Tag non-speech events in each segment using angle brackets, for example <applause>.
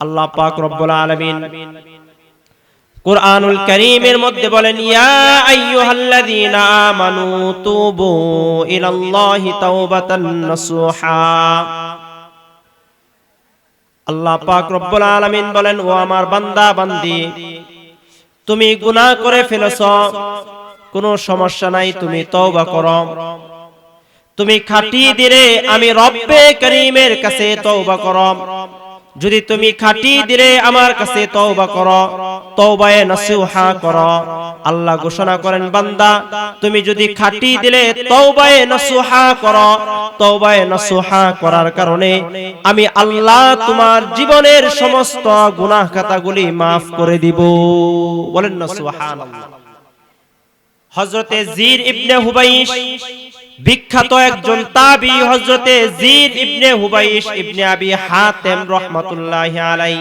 আল্লাহ পাক রব্বুল আলামিন কুরআনুল কারীমের মধ্যে বলেন ইয়া আইয়ুহাল্লাযীনা আমানু তুবু ইলাল্লাহি তাওবাতান নাসুহা. আল্লাহ পাক রব্বুল আলামিন বলেন ও আমার বান্দা বান্দি তুমি গুনাহ করে ফেলেছ কোনো সমস্যা নাই তুমি তওবা করো। তুমি খাটি দিলে আমি রব্বে করিমের কাছে তওবা করো। যদি তুমি খাটি দিলে আমার কাছে তওবা করো তওবায়ে নসিহা করো। আল্লাহ ঘোষণা করেন বান্দা তুমি যদি খাটি দিলে তওবায়ে নসিহা করো তওবায়ে নসিহা করার কারণে আমি আল্লাহ তোমার জীবনের সমস্ত গুনাহ খাতাগুলি maaf করে দিব। বলেন না সুবহানাল্লাহ। হযরতে জির ইবনে হুবাইশ বিখ্যাত একজন তাবি হযরতে জিদ ইবনে হুবাইশ ইবনে আবি হাতেম রাহমাতুল্লাহি আলাই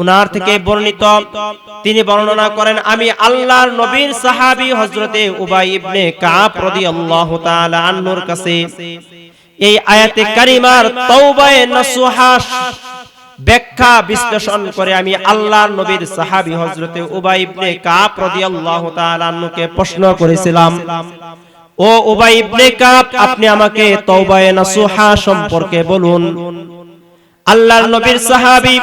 উনার থেকে বর্ণিত, তিনি বর্ণনা করেন, আমি আল্লাহর নবীর সাহাবী হযরতে উবাই ইবনে কাব রাদিয়াল্লাহু তাআলা আনহুর কাছে এই আয়াতে কারিমার তওবায়ে নসুহা ব্যাখ্যা বিশ্লেষণ করে আমি আল্লাহর নবীর সাহাবী হযরতে উবাই ইবনে কাব রাদিয়াল্লাহু তাআলা আনহুকে প্রশ্ন করেছিলাম। ও উবাই ইবনে কাব, আপনি আমাকে তওবায়ে নাসুহা সম্পর্কে বলুন। আল্লাহর নবীর সাহাবী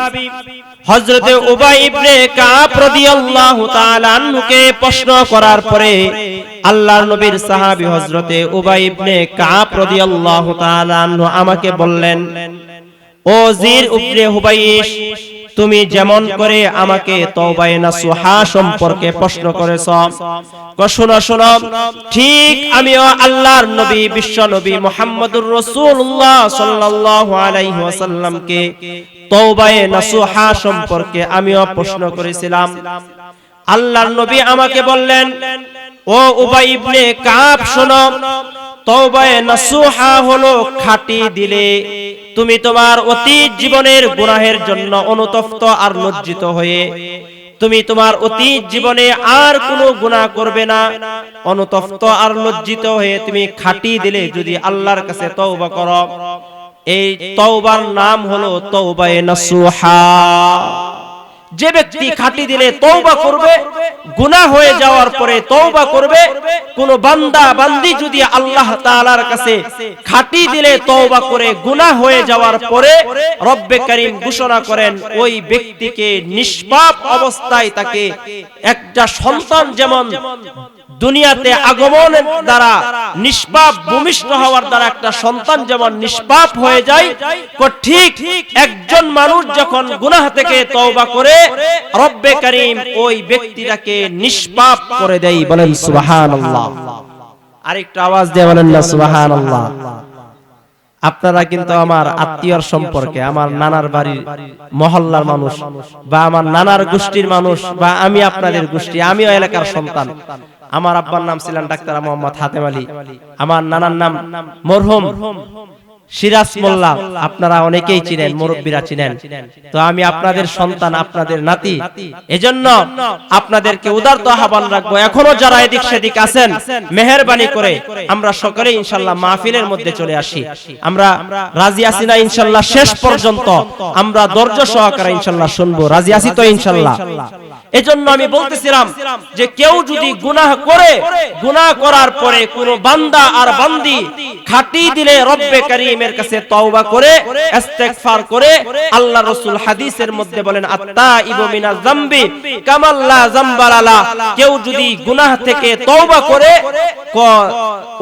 হযরতে উবাই ইবনে কাব রাদিয়াল্লাহু তাআলা আনহুকে প্রশ্ন করার পরে আল্লাহর নবীর সাহাবী হযরতে উবাই ইবনে কাব রাদিয়াল্লাহু তাআলা আনহু আমাকে বললেন, ও জির ইবনে হুবাইশ তুমি যেমন করে আমাকে তওবায়ে নাসুহা সম্পর্কে প্রশ্ন করেছ। শোনো শোনো, ঠিক আমিও আল্লাহর নবী, বিশ্ব নবী মুহাম্মদুর রাসূলুল্লাহ সাল্লাল্লাহু আলাইহি ওয়াসাল্লামকে তওবায়ে নাসুহা সম্পর্কে আমিও প্রশ্ন করেছিলাম। আল্লাহর নবী আমাকে বললেন, ও উবাই ইবনে কাব, শোনো তওবায়ে নাসুহা হলো খাঁটি দিলে তুমি তোমার অতীত জীবনের গুনাহের জন্য অনুতপ্ত আর লজ্জিত হয়ে তুমি তোমার অতীত জীবনে আর কোনো গুনাহ করবে না। অনুতপ্ত আর লজ্জিত হয়ে তুমি খাটি দিলে যদি আল্লাহর কাছে তওবা করো। এই তওবার নাম হলো তওবায়ে নাসুহা। যে ব্যক্তি খাটি দিলে তৌবা করবে গুনাহ হয়ে যাওয়ার পরে তৌবা করবে কোন বান্দা বান্দি যদি আল্লাহ তাআলার কাছে খাটি দিলে তৌবা করে গুনা হয়ে যাওয়ার পরে রব্বে করিম ঘোষণা করেন ওই ব্যক্তিকে নিষ্পাপ অবস্থায় তাকে একটা সন্তান যেমন দুনিয়াতে আগমনের দ্বারা নিষ্পাপ ভূমিষ্ঠ হওয়ার দ্বারা একটা সন্তান যেমন নিষ্পাপ হয়ে যায় ঠিক একজন মানুষ যখন গুনাহ থেকে তওবা করে রব্বে করিম ওই ব্যক্তিটাকে নিষ্পাপ করে দেয় বলেন সুবহানাল্লাহ। আরেকটা আওয়াজ দিয়ে বলেন না সুবহানাল্লাহ। আপনারা কিন্তু আমার আত্মীয়র সম্পর্কে আমার নানার বাড়ির মহল্লার মানুষ বা আমার নানার গোষ্ঠীর মানুষ বা আমি আপনাদের গোষ্ঠী আমিও এলাকার সন্তান। আমার আব্বার নাম ছিলেন ডাক্তার মোহাম্মদ হাতেম আলী। আমার নানার নাম মরহুম। সিরাজ মোল্লা আপনারা অনেকেই চিনেন মুরব্বীরা চিনেন। তো আমি আপনাদের সন্তান আপনাদের নাতি। এজন্য আপনাদেরকে উদারত আহ্বান রাখব। এখনও যারা এদিক সেদিক আছেন মেহরবানি করে আমরা সকলে ইনশাল্লাহ মাহফিলের মধ্যে চলে আসি। আমরা রাজি আছি না ইনশাল্লাহ শেষ পর্যন্ত। আমরা ধৈর্য সহকারে ইনশাল্লাহ শুনব। রাজি আছি তো ইনশাল্লাহ। এজন্য আমি বলতেছিলাম যে কেউ যদি গুনাহ করে গুনাহ করার পরে কোন বান্দা আর বান্দি খাটি দিলে রব্বে করিমের কাছে তওবা করে, ইস্তেগফার করে আল্লাহ রাসূল হাদিসের মধ্যে বলেন আত্তা ইবু মিনাজ যামবি কামাল্লা যামবালালা। কেউ যদি গুনাহ থেকে তওবা করে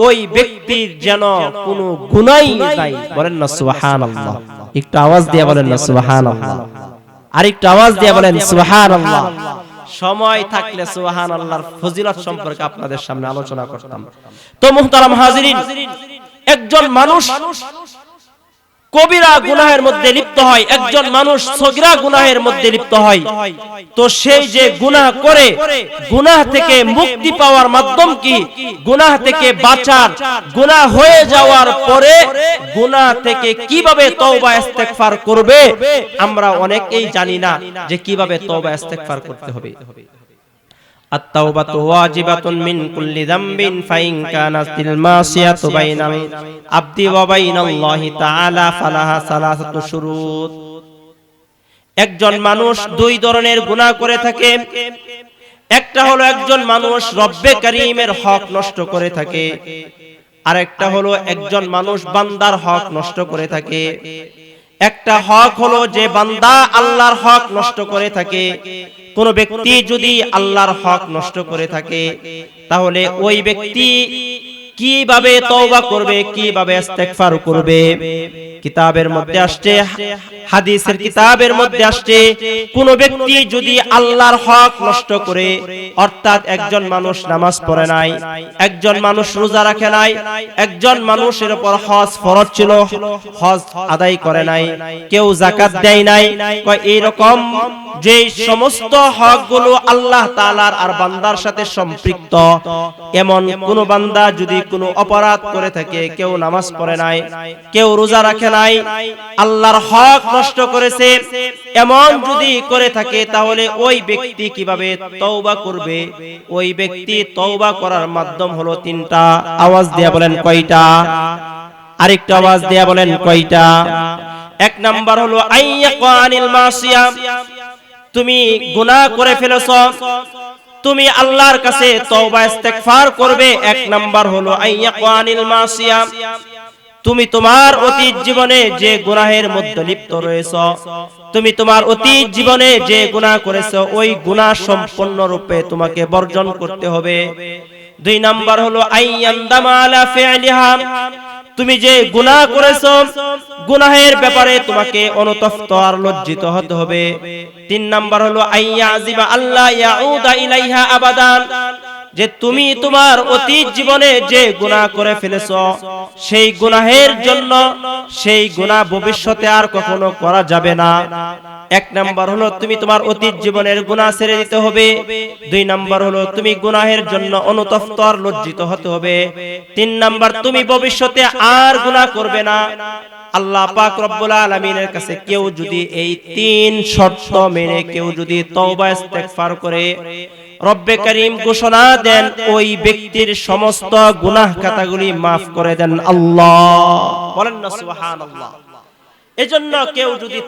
ওই ব্যক্তির যেন কোনো গুনাহই নাই। বলেন না, সুবহানাল্লাহ। একটু আওয়াজ দিয়ে বলেন না, সুবহানাল্লাহ। আরেকটু আওয়াজ দিয়ে বলেন, সুবহানাল্লাহ। সময় থাকলে সুবহান আল্লাহর ফজিলত সম্পর্কে আপনাদের সামনে আলোচনা করতাম। তো মুহতারাম হাজিরিন একজন মানুষ কবিরা গুনাহের মধ্যে লিপ্ত হয়, একজন মানুষ সগিরা গুনাহের মধ্যে লিপ্ত হয়। তো সেই যে গুনাহ করে, গুনাহ থেকে মুক্তি পাওয়ার মাধ্যম কি? গুনাহ থেকে বাঁচার। গুনাহ হয়ে যাওয়ার পরে গুনাহ থেকে কীভাবে তওবা, ইস্তেগফার করবে? আমরা অনেকেই জানি না যে কীভাবে তওবা, ইস্তেগফার করতে হবে। التوبة واجبة من كل ذنب فإن كانت المعصية بين العبد وبين الله تعالى فلها ثلاثة شروط একজন মানুষ দুই ধরনের গুনাহ করে থাকে একটা হলো একজন মানুষ রব্বে করিমের হক নষ্ট করে থাকে আরেকটা হলো একজন মানুষ বান্দার হক নষ্ট করে থাকে একটা হক হলো যে বান্দা আল্লাহর হক নষ্ট করে থাকে। কোন ব্যক্তি যদি আল্লাহর হক নষ্ট করে থাকে, তাহলে ওই ব্যক্তি কীভাবে তওবা করবে, কীভাবে ইস্তেগফার করবে? কিতাবের মধ্যে আসছে, হাদিসের কিতাবের মধ্যে আসছে, কোন ব্যক্তি যদি আল্লাহর হক নষ্ট করে, অর্থাৎ একজন মানুষ নামাজ পড়ে নাই, একজন মানুষ রোজা রাখে নাই, একজন মানুষের উপর হজ ফরজ ছিল, হজ আদায় করে নাই, কেউ জাকাত দেয় নাই, কয় এইরকম যে সমস্ত হকগুলো আল্লাহ তাআলার আর বান্দার সাথে সম্পৃক্ত, এমন কোন বান্দা যদি কোনো অপরাধ করে থাকে, কেউ নামাজ পড়ে নাই, কেউ রোজা রাখে নাই, আল্লাহর হক নষ্ট করেছে, এমন যদি করে থাকে, তাহলে ওই ব্যক্তি কীভাবে তওবা করবে? ওই ব্যক্তি তওবা করার মাধ্যম হলো তিনটা। আওয়াজ দিয়া বলেন কয়টা? আরেকটা আওয়াজ দিয়া বলেন কয়টা? এক নাম্বার হলো আইয়াকানিল মাসিয়া তুমি গুনাহ করে ফেলেছো তুমি আল্লাহর কাছে তওবা ইস্তেগফার করবে এক নাম্বার হলো আইয়াকানিল মাসিয়া। তুমি তোমার অতীত জীবনে যে গুনাহের মধ্যে লিপ্ত রয়েছো তুমি তোমার অতীত জীবনে যে গুনাহ করেছ ওই গুনাহ সম্পূর্ণ রূপে তোমাকে বর্জন করতে হবে। দুই নাম্বার হলো আইয়ান্দামা আলা ফি'লিহা তুমি যে গুনাহ করেছ গুনাহের ব্যাপারে তোমাকে অনুতপ্ত আর লজ্জিত হতে হবে। তিন নাম্বার হলো, আইয়া আজিবা আল্লাহ ইয়াউদা ইলাইহা আবাদান। যে তুমি তোমার অতীত জীবনে যে গুনাহ করে ফেলেছ, সেই গুনাহের জন্য, সেই গুনাহ ভবিষ্যতে আর কখনো করা যাবে না। এক নাম্বার হলো তুমি তোমার অতীত জীবনের গুনাহ ছেড়ে দিতে হবে। দুই নাম্বার হলো তুমি গুনাহের জন্য অনুতপ্ত আর লজ্জিত হতে হবে। তিন নাম্বার, তুমি ভবিষ্যতে আর গুনাহ করবে না। আল্লাহ পাক রব্বুল আলামিনের কাছে কেউ যদি এই তিন শর্ত মেনে কেউ যদি তওবা ইস্তেগফার করে রব্বে করিম ঘোষণা দেন, ওই ব্যক্তির সমস্ত গুনাহ খাতাগুলি মাফ করে দেন আল্লাহ। বলেন এজন্য কেউ যদি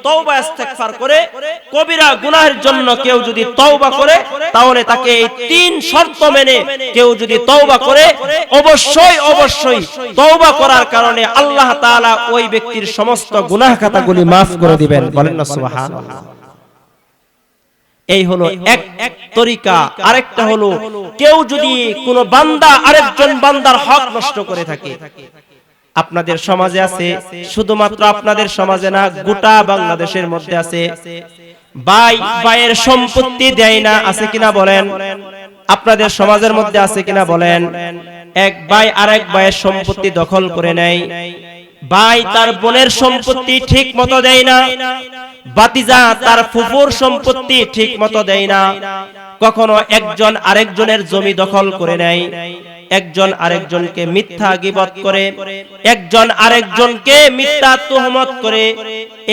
ইস্তেগফার করে, কবিরা গুনাহের জন্য কেউ যদি তওবা করে, তাহলে তাকে এই তিন শর্ত মেনে কেউ যদি তওবা করে, অবশ্যই অবশ্যই তওবা করার কারণে আল্লাহ তাআলা ওই ব্যক্তির সমস্ত গুনাহ খাতাগুলি মাফ করে দিবেন। বলেন না, সুবহানাল্লাহ। এই হলো এক এক তরিকা। আরেকটা হলো কেউ যদি কোনো বান্দা আরেকজন বান্দার হক নষ্ট করে থাকে। আপনাদের সমাজে আছে শুধুমাত্র আপনাদের সমাজে না গোটা বাংলাদেশের মধ্যে আছে। ভাই ভাইয়ের সম্পত্তি দেয় না আছে কিনা বলেন? আপনাদের সমাজের মধ্যে আছে কিনা বলেন? এক ভাই আরেক ভাইয়ের সম্পত্তি দখল করে নেয়। ভাই তার বোনের সম্পত্তি ঠিক মতো দেয় না। বাতিজা তার ফুফুর সম্পত্তি ঠিক মতো দেয় না। কখনো একজন আরেকজনের জমি দখল করে নেয়। একজন আরেকজনকে মিথ্যা গিবত করে। একজন আরেকজনকে মিথ্যা তুহমত করে।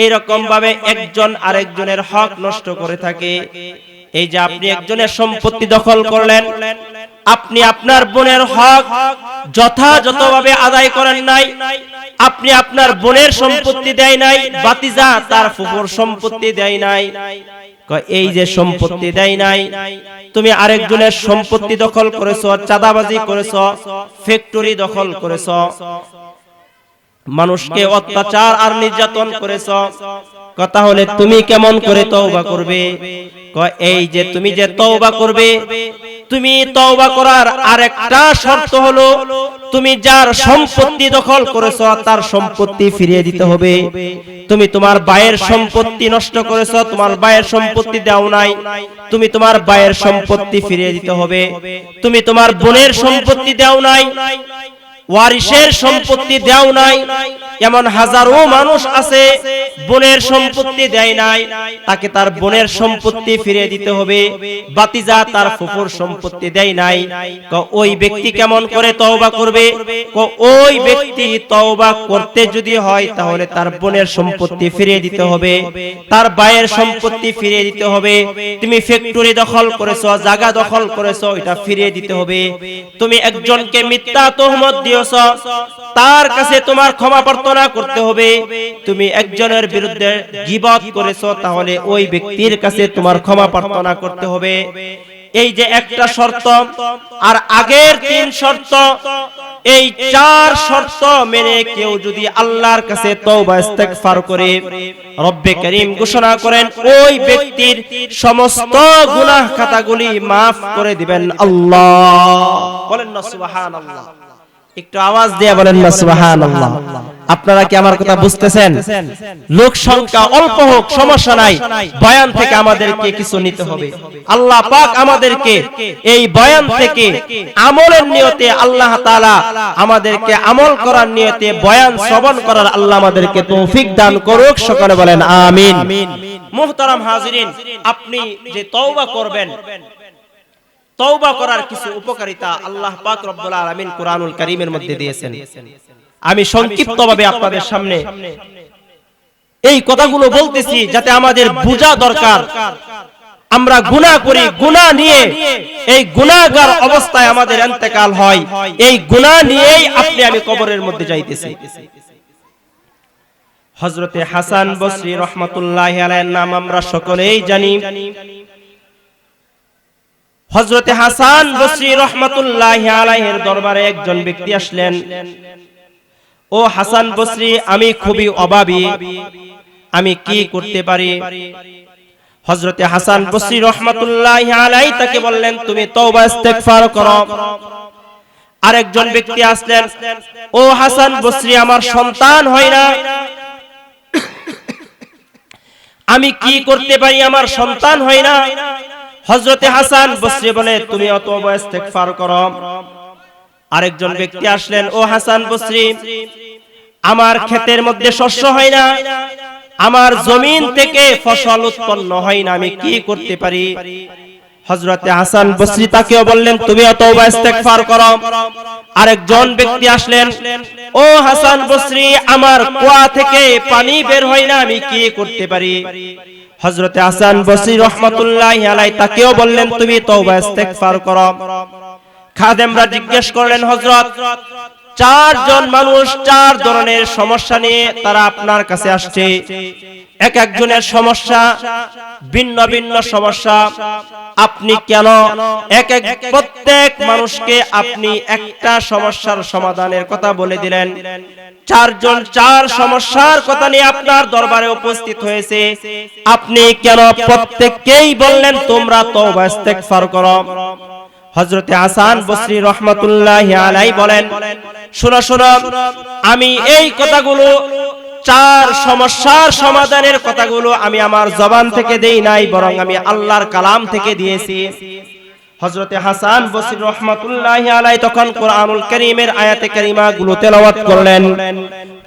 এইরকম ভাবে একজন আরেকজনের হক নষ্ট করে থাকে। এই যে আপনি একজনের সম্পত্তি দখল করলেন আপনি আপনার বোনের হক যথাযথভাবে আদায় করেন নাই আপনি আপনার বোনের সম্পত্তি দেয় নাই বাতিজা তার ফুফুর সম্পত্তি দেয় নাই। এই যে সম্পত্তি দেয় নাই তুমি আরেকজনের সম্পত্তি দখল করেছ চাঁদাবাজি করেছ ফ্যাক্টরি দখল করেছ। মানুষকে অত্যাচার আর নির্যাতন করেছ। কথা হলে তুমি কেমন করে তওবা করবে? এই যে তুমি যে তওবা করবে, তুমি তওবা করার আরেকটা শর্ত হলো, তুমি যার সম্পত্তি দখল করেছ, তার সম্পত্তি ফিরিয়ে দিতে হবে। তুমি তোমার বায়ের সম্পত্তি নষ্ট করেছ, তোমার বায়ের সম্পত্তি দাও নাই। তুমি তোমার বায়ের সম্পত্তি ফিরিয়ে দিতে হবে। তুমি তোমার বোনের সম্পত্তি দাও নাই। ওয়ারিসের সম্পত্তি দেও নাই। এমন হাজারো মানুষ আছে, বোনের সম্পত্তি দেয় নাই। তাকে তার বোনের সম্পত্তি ফিরিয়ে দিতে হবে। বাতিজা তার ফুফুর সম্পত্তি দেয় নাই। ওই ব্যক্তি কেমন করে তওবা করবে? ওই ব্যক্তি তওবা করতে যদি হয়, তাহলে তার বোনের সম্পত্তি ফিরিয়ে দিতে হবে। তার ভাইয়ের সম্পত্তি ফিরিয়ে দিতে হবে। তুমি ফ্যাক্টরি দখল করেছ জায়গা দখল করেছ এটা ফিরিয়ে দিতে হবে। তুমি একজনকে মিথ্যা তহমত দিও করেছ তার কাছে তোমার ক্ষমা প্রার্থনা করতে হবে। তুমি একজনের বিরুদ্ধে গিবত করেছ, তাহলে ওই ব্যক্তির কাছে তোমার ক্ষমা প্রার্থনা করতে হবে। এই যে একটা শর্ত, আর আগের তিন শর্ত, এই চার শর্ত মেনে কেউ যদি আল্লাহর কাছে তওবা, ইস্তেগফার করে, রব্বে করিম ঘোষণা করেন, ওই ব্যক্তির সমস্ত গুনাহ খাতাগুলি maaf করে দিবেন আল্লাহ। বলেন না, সুবহানাল্লাহ। একটু আওয়াজ দিয়ে বলেন না সুবহানাল্লাহ। আপনারা কি আমার কথা বুঝতেছেন? লোক সংখ্যা অল্প হোক সমস্যা নাই। বয়ান থেকে আমাদেরকে কিছু নিতে হবে। আল্লাহ পাক আমাদেরকে এই বয়ান থেকে আমলের নিয়তে আল্লাহ তাআলা আমাদেরকে আমল করার নিয়তে বয়ান শ্রবণ করার আল্লাহ আমাদেরকে তৌফিক দান করুক সকলে বলেন আমিন। মুহতারাম হাজিরিন আপনি যে তওবা করবেন তওবা করার কিছু উপকারিতা আল্লাহ পাক রব্বুল আলামিন কুরআনুল কারীমের মধ্যে দিয়েছেন। আমি সংক্ষিপ্তভাবে আপনাদের সামনে এই কথাগুলো বলতেছি যাতে আমাদের বোঝা দরকার। আমরা গুনাহ করি, গুনাহ নিয়ে এই গুনাহগার অবস্থায় আমাদের ইন্তেকাল হয়। এই গুনাহ নিয়েই আপনি আমি কবরের মধ্যে যাইতেছি। হযরতে হাসান বসরি রহমাতুল্লাহি আলাইহির নাম আমরা সকলেই জানি। হযরতে হাসান বসরি রহমাতুল্লাহি আলাইহির দরবারে একজন ব্যক্তি আসলেন। ও হাসান বসরি আমি খুবই অভাবী আমি কি করতে পারি? হজরতে হাসান বসরি রহমাতুল্লাহি আলাইহি তাকে বললেন তুমি তওবা ইস্তেগফার করো। আরেকজন ব্যক্তি আসলেন ও হাসান বসরি আমার সন্তান হয় না। <coughs> আমি কি করতে পারি? আমার সন্তান হয় না। হযরতে হাসান বসরি বলে তুমি অত ইস্তেগফার করো। আরেকজন ব্যক্তি আসলেন ও হাসান বসরি আমার ক্ষেতের মধ্যে শস্য হয় না আমার জমিন থেকে ফসল উৎপন্ন হয় না আমি কি করতে পারি? হজরতে হাসান বসরি তাকেও বললেন তুমি অত ইস্তেগফার করো। আরেকজন ব্যক্তি আসলেন ও হাসান বসরি আমার কুয়া থেকে পানি বের হয় না আমি কি করতে পারি? হযরতে হাসান বসরি রহমাতুল্লাহি আলাইহি তাকেও বললেন, তুমি তওবা ইস্তেগফার খাদেমরা জিজ্ঞেস করলেন, হযরত, চারজন মানুষ চার ধরনের সমস্যা নিয়ে তারা আপনার কাছে আসছে। এক একজনের সমস্যা, ভিন্ন ভিন্ন সমস্যা। আপনি কেন? এক এক প্রত্যেক মানুষকে আপনি একটা সমস্যার সমাধানের কথা বলে দিলেন। চারজন চার সমস্যার কথা নিয়ে আপনার দরবারে উপস্থিত হয়েছে। আপনি কেন প্রত্যেককেই বললেন তোমরা তওবা ইস্তেগফার করো। হজরতে হাসান বসরি রহমতুল্লাহ আলাই বলেন শোনো শোনো আমি এই কথাগুলো চার সমস্যার সমাধানের কথাগুলো আমি আমার জবান থেকে দেই নাই বরং আমি আল্লাহর কালাম থেকে দিয়েছি। হজরতে হাসান বসির রহমতুল্লাহ আলাই তখন কোরআনুল করিমের আয়াতে কারিমা গুলো তেলাওয়াত করলেন।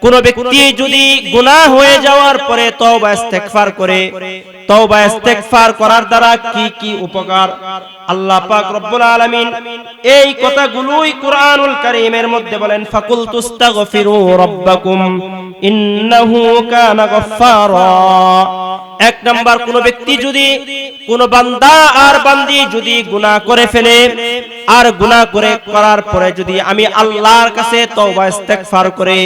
কোন ব্যক্তি যদি গুনাহ হয়ে যাওয়ার পরে তওবা ইস্তেগফার করে, তওবা ইস্তেগফার করার দ্বারা কি কি উপকার? আল্লাহ পাক রব্বুল আলামিন এই কথাগুলোই কোরআনুল কারীমের মধ্যে বলেন ফাকুল তুস্তাগফিরু রাব্বাকুম ইন্নাহু কানা গফফারা। এক নাম্বার কোন ব্যক্তি যদি কোন বান্দা আর বান্দি যদি গুনাহ করে ফেলে আর গুনাহ করে করার পরে যদি আমি আল্লাহর কাছে তওবা ইস্তেগফার করে,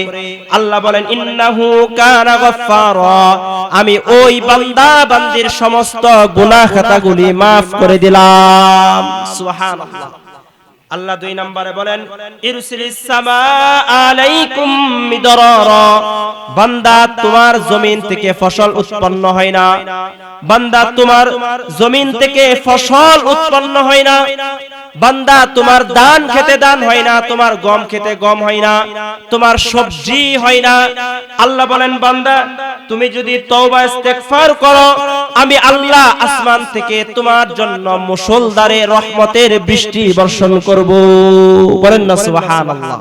আল্লাহ বলেন, ইন্নাহু কানা গফফারা। আমি ওই বান্দা বান্দির সমস্ত গুনাহ খাতাগুলি maaf করে দিলাম। সুবহানাল্লাহ। আল্লাহ দুই নম্বরে বলেন বান্দা তোমার জমিন থেকে ফসল উৎপন্ন হয় না। বান্দা তোমার জমিন থেকে ফসল উৎপন্ন হয় না। বান্দা, তোমার দান খেতে দান হয় না, তোমার গম খেতে গম হয় না, তোমার সবজি হয় না। আল্লাহ বলেন, বান্দা, তুমি যদি তওবা ইস্তেগফার করো, আমি আল্লাহ আসমান থেকে তোমার জন্য মুসলদারে রহমতের বৃষ্টি বর্ষণ করব। বলেন না, সুবহানাল্লাহ।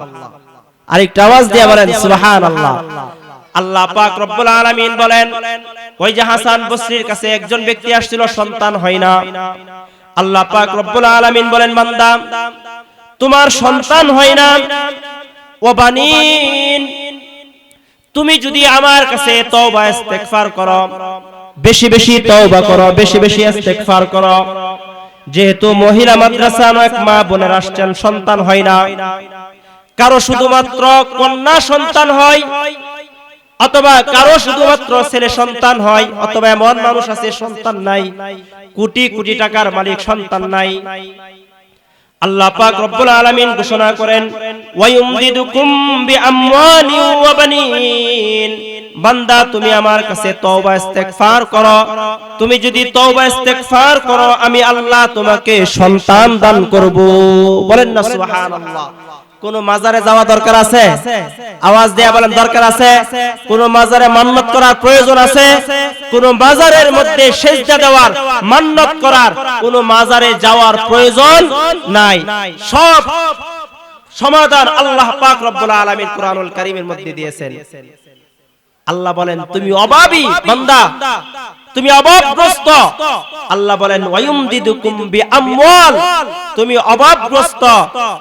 আরেকটা আওয়াজ দিয়ে বলেন, সুবহানাল্লাহ। আল্লাহ পাক রব্বুল আলামিন বলেন, ওই যে হাসান বসরির কাছে একজন ব্যক্তি আসছিল, সন্তান হয় না। আল্লাহ পাক রব্বুল আলামিন বলেন, বান্দা, তোমার সন্তান হয় না। ও বানিন, তুমি যদি আমার কাছে তওবা, ইস্তেগফার করো, বেশি বেশি তওবা করো, বেশি বেশি ইস্তেগফার করো। যেহেতু মহিলা মাদ্রাসা এক মা বোনের আসছেন, সন্তান হয় না। কারও শুধুমাত্র কন্যা সন্তান হয় অথবা কারও শুধুমাত্র ছেলে সন্তান হয়, অথবা এমন মানুষ আছে, সন্তান নাই। কোটি কোটি টাকার মালিক সন্তান নাই। আল্লাহ পাক রব্বুল আলামিন ঘোষণা করেন, ওয়ায়ুমদিদুকুম বিআমওয়ালি ওয়া বানিন। বান্দা, তুমি আমার কাছে তওবা ইস্তেগফার করো। তুমি যদি তওবা ইস্তেগফার করো, আমি আল্লাহ তোমাকে সন্তান দান করব। বলেন না সুবহানাল্লাহ। কোন মাজারে যাওয়া দরকার আছে? আওয়াজ দেয়া বলেন, দরকার আছে? কোন মাজারে মান্নত করার প্রয়োজন আছে? কোন মাজারের মধ্যে সেজদা দেওয়ার, মান্নত করার কোন মাজারে যাওয়ার প্রয়োজন নাই। সব সমাধান আল্লাহ পাক রব্বুল আলামিন কোরআনুল কারীমের মধ্যে দিয়েছেন। আল্লাহ বলেন, তুমি অভাবী বান্দা তুমি অভাবগ্রস্ত। আল্লাহ বলেন, ওয়ায়ুমদিদুকুম বিআমওয়াল। তুমি অভাবগ্রস্ত।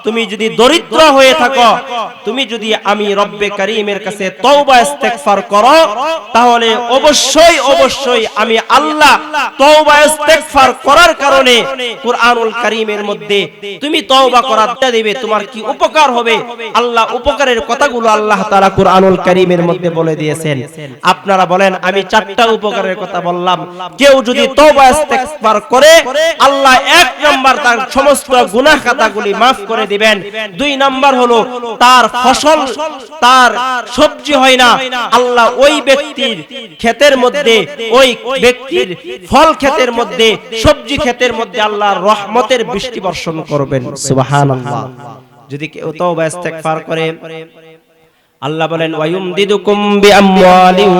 তুমি যদি দরিদ্র হয়ে থাকো, তুমি যদি আমি রব্বে কারীমের কাছে তওবা ইস্তেগফার করো, তাহলে অবশ্যই অবশ্যই আমি আল্লাহ তওবা ইস্তেগফার করার কারণে কুরআনুল কারীমের মধ্যে তুমি তওবা করার দিবে, তোমার কি উপকার হবে? আল্লাহ উপকারের কথাগুলো আল্লাহ তাআলা কুরআনুল কারীমের মধ্যে বলে দিয়েছেন। আপনারা বলেন, আমি চারটা উপকারের কথা বললাম। কেউ যদি তওবা ইস্তেগফার করে আল্লাহ এক নাম্বার তার সমস্ত গুনাহ খাতাগুলি maaf করে দিবেন। দুই নাম্বার হলো তার ফসল তার সবজি হয় না। আল্লাহ ওই ব্যক্তির ক্ষেতের মধ্যে ওই ব্যক্তির ফল ক্ষেতের মধ্যে সবজি ক্ষেতের মধ্যে আল্লাহর রহমতের বৃষ্টি বর্ষণ করবেন। সুবহানাল্লাহ। যদি কেউ তওবা ইস্তেগফার করে আল্লাহ বলেন ওয়ায়ুমদিদুকুম বিআমওয়ালিন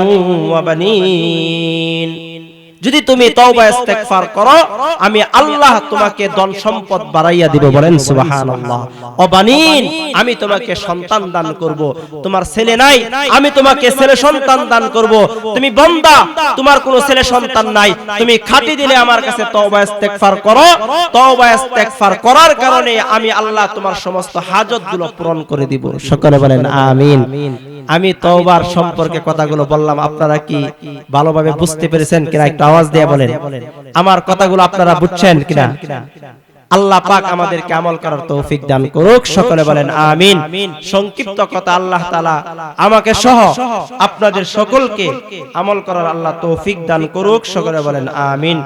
ওয়া বানিন। যদি তুমি তওবা ইস্তেগফার করো আমি আল্লাহ তোমাকে ধন সম্পদ বাড়াইয়া দিব বলেন সুবহানাল্লাহ। অবানিন আমি তোমাকে সন্তান দান করব। তোমার ছেলে নাই আমি তোমাকে ছেলে সন্তান দান করব। তুমি বান্দা তোমার কোনো ছেলে সন্তান নাই। তুমি খাঁটি দিলে আমার কাছে তওবা ইস্তেগফার করো। তওবা ইস্তেগফার করার কারণে আমি আল্লাহ তোমার সমস্ত হাজতগুলো পূরণ করে দিব। সকলে বলেন আমিন। আমি তওবার সম্পর্কে কথাগুলো বললাম আপনারা কি ভালোভাবে বুঝতে পেরেছেন কিনা? একটু আওয়াজ দিয়ে বলেন। আমার কথাগুলো আপনারা বুঝছেন কিনা? আল্লাহ পাক আমাদেরকে আমল করার তৌফিক দান করুক। সকলে বলেন আমিন। সংক্ষিপ্ত কথা আল্লাহ তাআলা আমাকে সহ আপনাদের সকলকে আমল করার আল্লাহ তৌফিক দান করুক। সকলে বলেন আমিন।